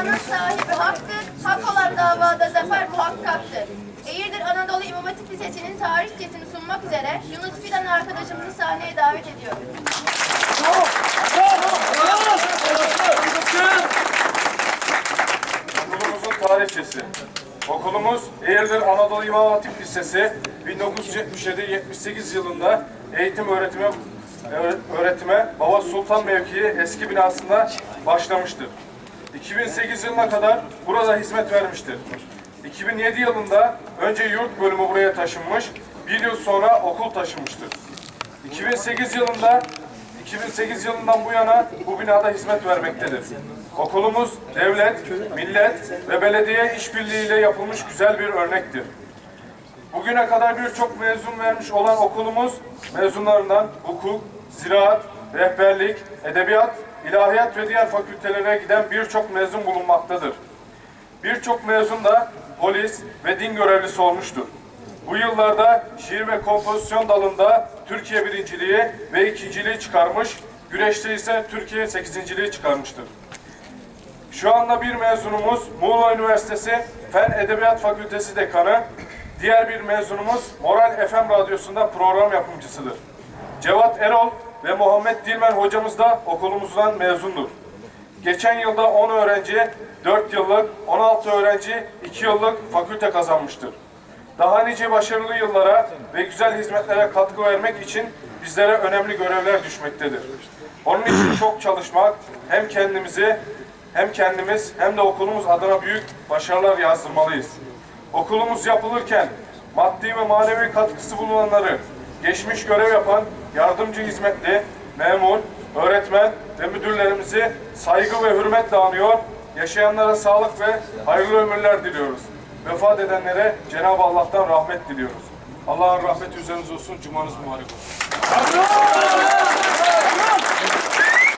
davanın sahibi haktır. Hak olan davada zafer muhakkaktır. Eğirdir Anadolu İmam Hatip Lisesi'nin tarihçesini sunmak üzere Yunus Fidan arkadaşımızı sahneye davet ediyorum. Okulumuzun tarihçesi. Okulumuz Eğirdir Anadolu İmam Hatip Lisesi 1977-78 yılında eğitim öğretime öğ- öğretime Baba Sultan mevkii eski binasında başlamıştır. 2008 yılına kadar burada hizmet vermiştir. 2007 yılında önce yurt bölümü buraya taşınmış, bir yıl sonra okul taşınmıştır. 2008 yılında 2008 yılından bu yana bu binada hizmet vermektedir. Okulumuz devlet, millet ve belediye işbirliğiyle yapılmış güzel bir örnektir. Bugüne kadar birçok mezun vermiş olan okulumuz mezunlarından hukuk, ziraat, rehberlik, edebiyat, ilahiyat ve diğer fakültelere giden birçok mezun bulunmaktadır. Birçok mezun da polis ve din görevlisi olmuştur. Bu yıllarda şiir ve kompozisyon dalında Türkiye birinciliği ve ikinciliği çıkarmış, güreşte ise Türkiye sekizinciliği çıkarmıştır. Şu anda bir mezunumuz Muğla Üniversitesi Fen Edebiyat Fakültesi Dekanı, diğer bir mezunumuz Moral FM Radyosu'nda program yapımcısıdır. Cevat Erol ve Muhammed Dilmen hocamız da okulumuzdan mezundur. Geçen yılda 10 öğrenci 4 yıllık, 16 öğrenci 2 yıllık fakülte kazanmıştır. Daha nice başarılı yıllara ve güzel hizmetlere katkı vermek için bizlere önemli görevler düşmektedir. Onun için çok çalışmak hem kendimizi hem kendimiz hem de okulumuz adına büyük başarılar yazdırmalıyız. Okulumuz yapılırken maddi ve manevi katkısı bulunanları, geçmiş görev yapan yardımcı hizmetli, memur, öğretmen ve müdürlerimizi saygı ve hürmetle anıyor, yaşayanlara sağlık ve hayırlı ömürler diliyoruz. Vefat edenlere Cenab-ı Allah'tan rahmet diliyoruz. Allah'ın rahmeti üzerinize olsun, cumanız mübarek olsun.